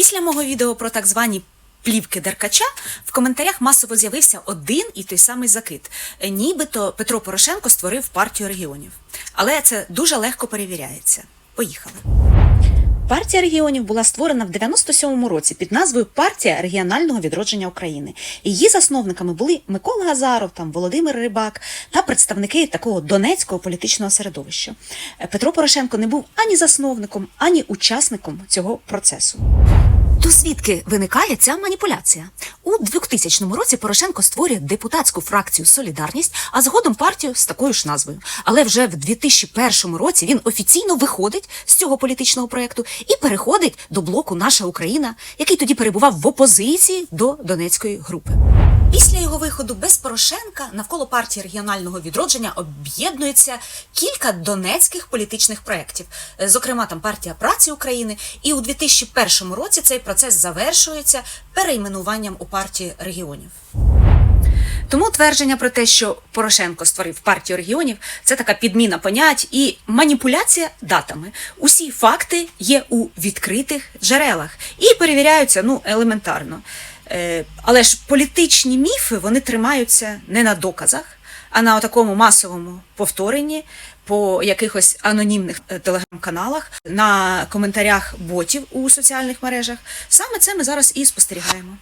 Після мого відео про так звані плівки Деркача в коментарях масово з'явився один і той самий закид. Нібито Петро Порошенко створив партію регіонів. Але це дуже легко перевіряється. Поїхали. Партія регіонів була створена в 97-му році під назвою Партія регіонального відродження України. Її засновниками були Микола Газаров, там Володимир Рибак та представники такого донецького політичного середовища. Петро Порошенко не був ані засновником, ані учасником цього процесу. То звідки виникає ця маніпуляція? У 2000 році Порошенко створює депутатську фракцію Солідарність, а згодом партію з такою ж назвою. Але вже в 2001 році він офіційно виходить з цього політичного проєкту і переходить до блоку Наша Україна, який тоді перебував в опозиції до Донецької групи. Після його виходу без Порошенка навколо партії регіонального відродження об'єднується кілька донецьких політичних проєктів, Е, зокрема там партія праці України. І у 2001 році цей процес завершується перейменуванням у партії регіонів. Тому твердження про те, що Порошенко створив партію регіонів, це така підміна понять і маніпуляція датами. Усі факти є у відкритих джерелах і перевіряються ну елементарно. Е, але ж політичні міфи вони тримаються не на доказах, а на такому масовому повторенні по якихось анонімних е, телеграм-каналах, на коментарях ботів у соціальних мережах. Саме це ми зараз і спостерігаємо.